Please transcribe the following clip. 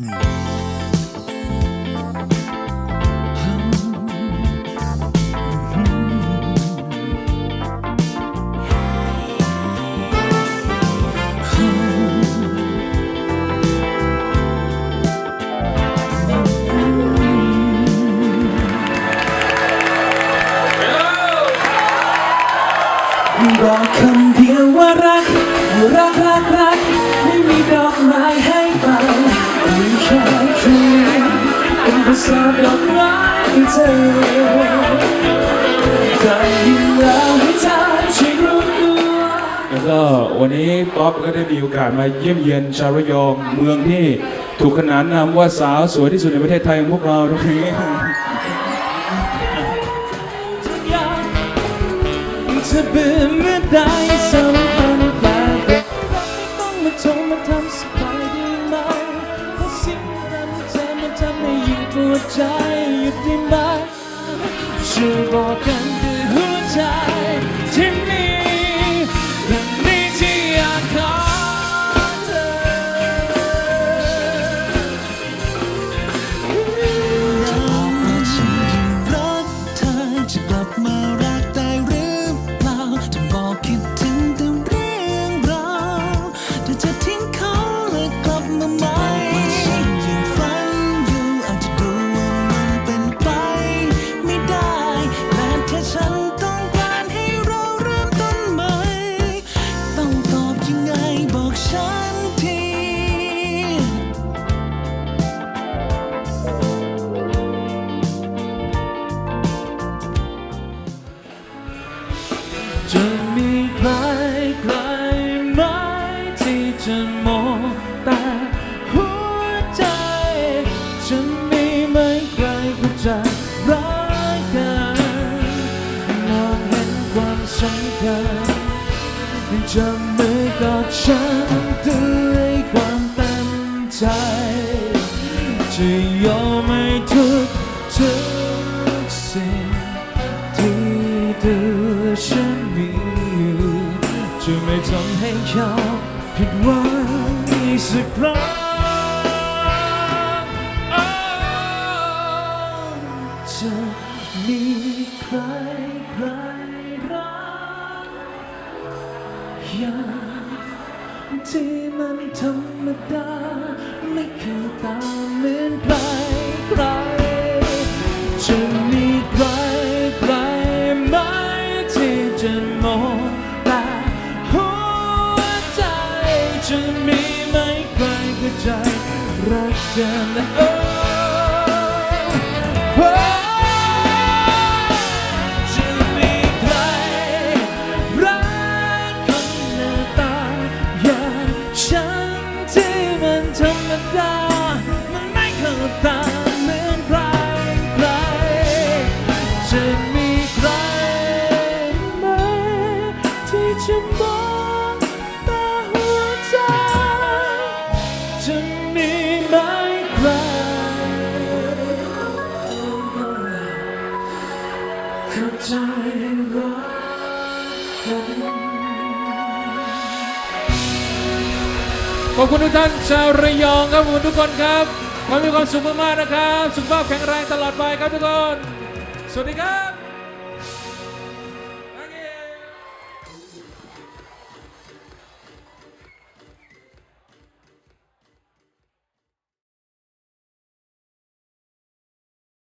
บอกคำเดียวว่ารัก รักรักรักไม่ เป็นภาษาดอกไม้ให้เธอได้ยินแล้วให้เธอช่วยรู้ตัวแล้วก็วันนี้ป๊อปก็ได้มีโอกาสมาเยี่ยมเยียนชาวระยองเมืองที่ถูกขนานนามว่าสาวสวยที่สุดในประเทศไทยของพวกเราทุกอย่างจะเบื่อเมื่อใดสัม ใจหยุดได้ไหมช่วยบอกกัน จะมองแต่หัวใจจะมีไหมใครเข้าใจรักกันมองเห็นความสำคัญจะไมือกับฉันด้วยความเต็มใจจะยอมให้ทุกทุกสิ่งที่ตัวฉันมีอยู่จะไม่ทำให้เขา ผิดหวังอีกสักครั้งอ้าวจะมีใครใครรักอย่างที่มันธรรมดา ไม่เคยตามเหมือนใครใครจะมีใครใครไหมที่จะมอง รักกันนะโอ้โอ้จะมีใครรักคนหน้าตา ขอบคุณทุกท่านชาวระยองครับขอบคุณทุกคนครับขอให้มีความสุขมากๆนะครับ สุขภาพแข็งแรงตลอดไปครับทุกคน สวัสดีครับ